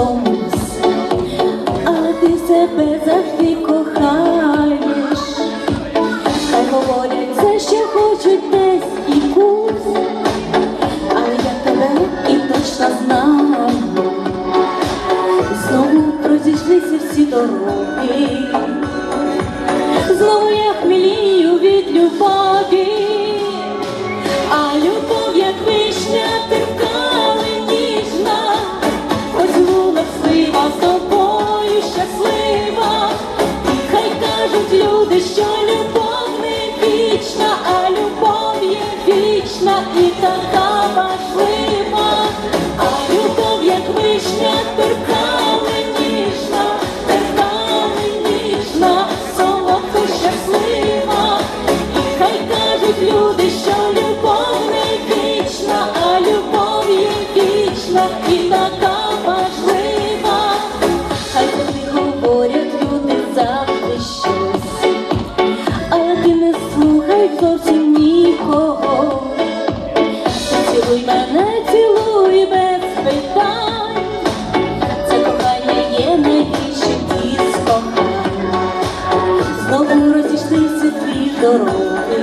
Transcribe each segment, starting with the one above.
комусь, але ти себе завжди кохаєш. Хай говорять все, що хочуть десь і кусь, але я тебе і точно знаю. Знову розійшлися всі дороги. Знову я хмелію від любові, вічна і така важлива, а любов, як вишня, терпкала ніжна, терпкала ніжна, солодко щаслива, і хай кажуть люди, що любов не вічна, а любов є вічна і така важлива. Хай тобі говорять люди завжди щось, але ти не слухай зовсім нікого. Цілуй мене, цілуй без питань. Це кохання є найбільшим із кохань. Знову розійшлися дві дороги.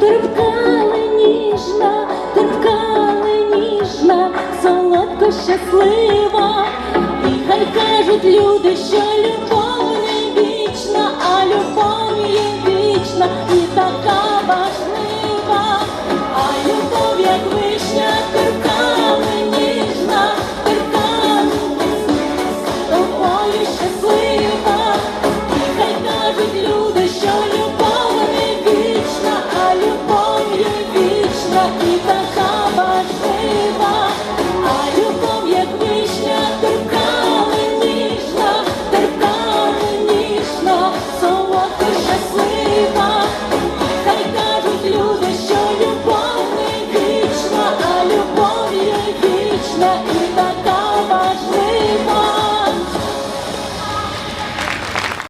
Терпкала ніжна, торкали ніжна, солодко щаслива. І хай кажуть люди, що